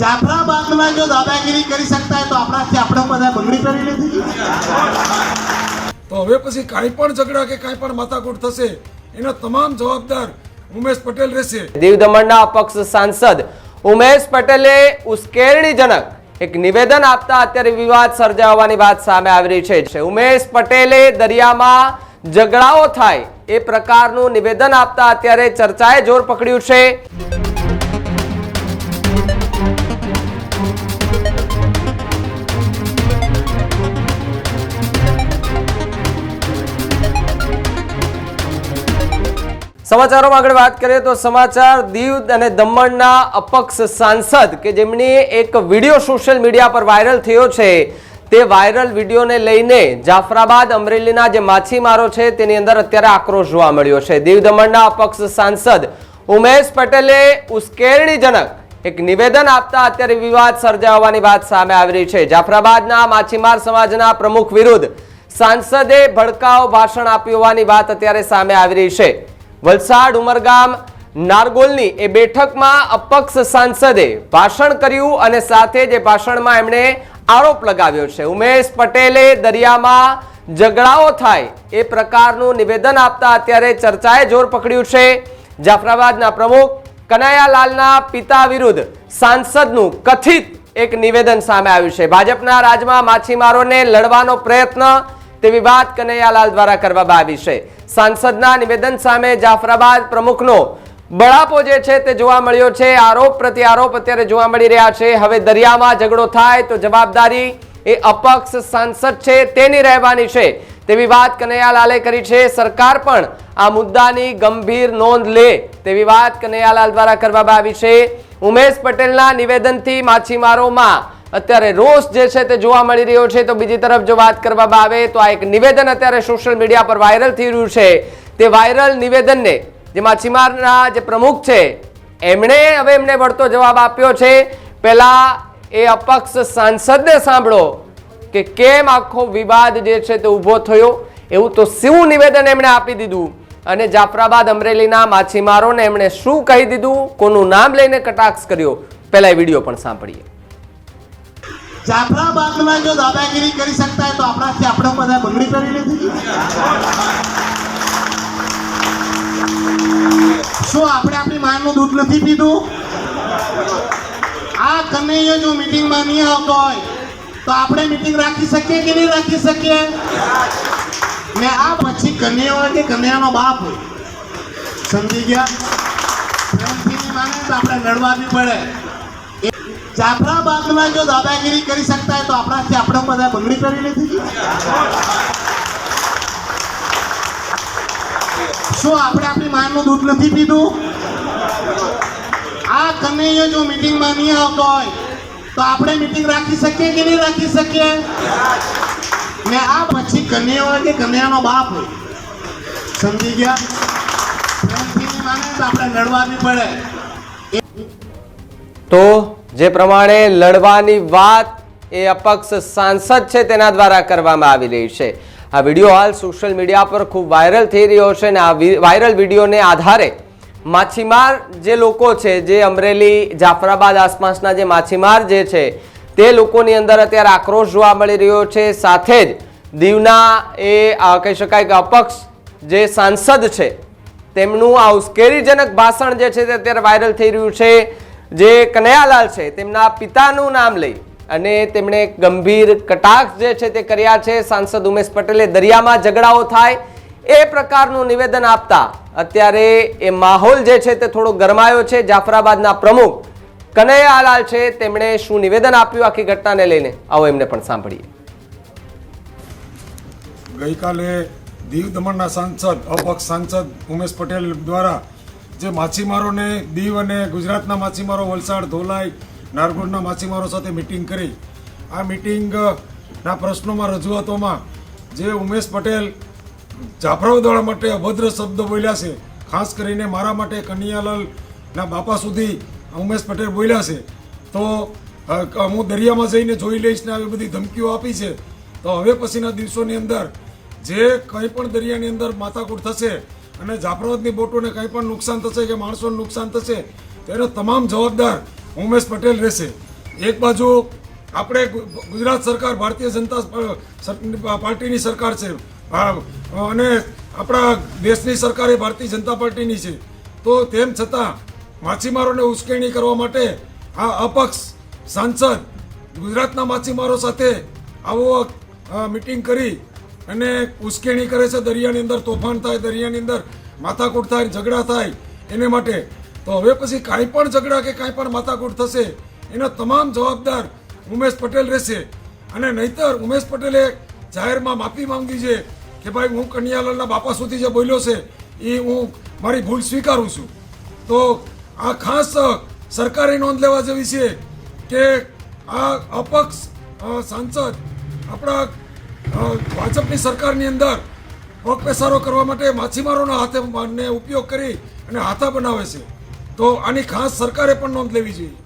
જાફરાબાદમાં જો દાદાગીરી કરી શકતા હોય તો આપણાથી આપણે બધા બંગડી પહેરી લીધી. તો હવે પછી કાંઈ પણ ઝઘડા કે કાંઈ પણ માથાકૂટ થશે એના તમામ જવાબદાર ઉમેશ પટેલ રહેશે. દીવ દમણના અપક્ષ સાંસદ ઉમેશ પટેલે ઉશ્કેરણીજનક એક નિવેદન આપતા અત્યારે વિવાદ સર્જાવાની વાત સામે આવી રહી છે. ઉમેશ પટેલે દરિયામાં ઝઘડાઓ થાય એ પ્રકારનું નિવેદન આપતા અત્યારે ચર્ચાએ જોર પકડ્યું છે. સમાચારોમાં આગળ વાત કરીએ તો સમાચાર દીવ અને દમણના અપક્ષ સાંસદ કે જેમની એક વીડિયો સોશિયલ મીડિયા પર વાયરલ થયો છે, તે વાયરલ વિડીયોને લઈને જાફરાબાદ અમરેલીના જે માછીમારો છે, તેની અંદર અત્યારે આક્રોશ જોવા મળ્યો છે. દીવ દમણના અપક્ષ સાંસદ ઉમેશ પટેલે ઉશ્કેરણીજનક એક નિવેદન આપતા અત્યારે વિવાદ સર્જાવાની વાત સામે આવી રહી છે. જાફરાબાદના માછીમાર સમાજના પ્રમુખ વિરુદ્ધ સાંસદે ભડકાઉ ભાષણ આપ્યું હોવાની વાત અત્યારે સામે આવી રહી છે. વલસાડ ઉમરગામ નારગોલની એ બેઠકમાં અપક્ષ સાંસદે ભાષણ કર્યું અને સાથે જે ભાષણમાં એમણે આરોપ લગાવ્યો છે. ઉમેશ પટેલે દરિયામાં ઝઘડાઓ થાય એ પ્રકારનું નિવેદન આપતા અત્યારે ચર્ચાએ જોર પકડ્યું છે. જાફરાબાદના પ્રમુખ કનૈયાલાલના પિતા વિરુદ્ધ સાંસદનું કથિત એક નિવેદન સામે આવ્યું છે. ભાજપના રાજમાં માછીમારોને લડવાનો પ્રયત્ન તેવી વાત કનૈયાલાલ દ્વારા કરવામાં આવી છે. સાંસદના નિવેદન સામે જાફરાબાદ પ્રમુખનો બળાપો જે છે તે જોવા મળ્યો છે. આરોપ પ્રતિ આરોપ અત્યારે જોવા મળી રહ્યા છે. હવે દરિયામાં ઝઘડો થાય તો જવાબદારી એ અપક્ષ સાંસદ છે તેની રહેવાની છે. તેવી વાત કનૈયાલાલે કરી છે. સરકાર પણ આ મુદ્દાની ગંભીર નોંધ લે તેવી વાત કનૈયાલાલ દ્વારા કરવામાં આવી છે. ઉમેશ પટેલના નિવેદનથી માછીમારોમાં અત્યારે રોષ જે છે તે જોવા મળી રહ્યો છે. તો બીજી તરફ જો વાત કરવામાં આવે તો આ એક નિવેદન અત્યારે સોશિયલ મીડિયા પર વાયરલ થઈ રહ્યું છે. તે વાયરલ નિવેદનને જે માછીમારના જે પ્રમુખ છે, એમણે હવે એમને વળતો જવાબ આપ્યો છે. પહેલા એ અપક્ષ સાંસદને સાંભળો કે કેમ આખો વિવાદ જે છે તે ઊભો થયો. એવું તો શું નિવેદન એમણે આપી દીધું. અને જાફરાબાદ અમરેલીના માછીમારોને એમણે શું કહી દીધું? કોનું નામ લઈને કટાક્ષ કર્યો? પહેલા એ વીડિયો પણ સાંભળીએ. જાફરાબાદમાં જો દાદાગીરી કરી શકતા હોય તો આપણાથી આપણે બધા બંગડી કરી લીધી શું આપણે આપણી માનું દૂધ નથી પીધું? આ કનૈયો જો મીટિંગમાં નહીં આવતો હોય, તો આપણે મિટિંગ રાખી શકીએ કે નહીં રાખી શકીએ? ને આ પછી કન્યા કે કન્યાનો બાપ સમજી ગયા? પ્રેમથી માને તો આપણે લડવા બી પડે. જાફરાબાદમાં જો દાદાગીરી કરી શકતા હોય તો આપણાથી આપણે બધા બંગડી કરી લીધી શું આપણે આપણી માનું દૂધ નથી પીધું? આ કનૈયો જો મિટિંગમાં નહીં આવતો હોય, તો આપણે મીટિંગ રાખી શકીએ કે નહીં રાખી શકીએ? ને આ પછી કન્યા કે કન્યાનો બાપ હોય. સમજી ગયા? પ્રેમથી માને તો આપણે લડવા બી પડે. તો જે પ્રમાણે લડવાની વાત એ અપક્ષ સાંસદ છે તેના દ્વારા કરવામાં આવી રહી છે. આ વીડિયો હાલ સોશિયલ મીડિયા પર ખૂબ વાયરલ થઈ રહ્યો છે અને આ વાયરલ વિડીયોને આધારે માછીમાર જે લોકો છે, જે અમરેલી, જાફરાબાદ આસપાસના જે માછીમાર જે છે, તે લોકોની અંદર અત્યારે આક્રોશ જોવા મળી રહ્યો છે. સાથે જ દીવના એ કહી શકાય કે અપક્ષ જે સાંસદ છે, તેમનું આ ઉશ્કેરીજનક ભાષણ જે છે તે અત્યારે વાયરલ થઈ રહ્યું છે. જે કનૈયાલાલ છે, તેમના પિતાનું નામ લઈ અને તેમણે ગંભીર કટાક્ષ જે છે તે કર્યા છે. સાંસદ ઉમેશ પટેલે દરિયામાં ઝઘડાઓ થાય એ પ્રકારનું નિવેદન આપતા અત્યારે એ માહોલ જે છે તે થોડો ગરમાયો છે. જાફરાબાદના પ્રમુખ કનૈયાલાલ છે, તેમણે શું નિવેદન આપ્યું આખી ઘટનાને લઈને? આવો એમને પણ સાંભળીએ. ગઈકાલે દીવ દમણના સાંસદ, અપક્ષ સાંસદ ઉમેશ પટેલ દ્વારા જે માછીમારોને દીવ અને ગુજરાતના માછીમારો વલસાડ, ધોલાઈ નારગોડના માછીમારો સાથે મિટિંગ કરી. આ મિટિંગના પ્રશ્નોમાં, રજૂઆતોમાં જે ઉમેશ પટેલ જાફરાબાદ માટે અભદ્ર શબ્દ બોલ્યા છે, ખાસ કરીને મારા માટે કનૈયાલાલના બાપા સુધી ઉમેશ પટેલ બોલ્યા છે, તો હું દરિયામાં જઈને જોઈ લઈશ ને આવી બધી ધમકીઓ આપી છે, તો હવે પછીના દિવસોની અંદર જે કંઈ પણ દરિયાની અંદર માથાકૂટ થશે અને જાફરાબાદની બોટોને કંઈ પણ નુકસાન થશે કે માણસોને નુકસાન થશે તેનો તમામ જવાબદાર ઉમેશ પટેલ રહેશે. એક બાજુ આપણે ગુજરાત સરકાર, ભારતીય જનતા પાર્ટીની સરકાર છે. અને આપણા દેશની સરકાર એ ભારતીય જનતા પાર્ટીની છે. તો તેમ છતાં માછીમારોને ઉશ્કેરણી કરવા માટે આ અપક્ષ સાંસદ ગુજરાતના માછીમારો સાથે આવો મિટિંગ કરી અને ઉશ્કેરણી કરે છે દરિયાની અંદર, તોફાન થાય દરિયાની અંદર, માથાકૂટ થાય, ઝઘડા થાય એને માટે. તો હવે પછી કાંઈ પણ ઝઘડા કે કાંઈ પણ માથાકૂટ થશે, એના તમામ જવાબદાર ઉમેશ પટેલ રહેશે. અને નહીતર ઉમેશ પટેલે જાહેરમાં માફી માંગી છે કે ભાઈ હું કન્યાલાલના બાપા સુધી જે બોલ્યો છે, એ હું મારી ભૂલ સ્વીકારું છું. તો આ ખાસ સરકારે નોંધ લેવા જેવી છે કે આ અપક્ષ સાંસદ આપણા ભાજપની સરકારની અંદર પગપેસારો કરવા માટે માછીમારોના હાથે ઉપયોગ કરી અને હાથા બનાવે છે. તો આની ખાસ સરકારે પણ નોંધ લેવી જોઈએ.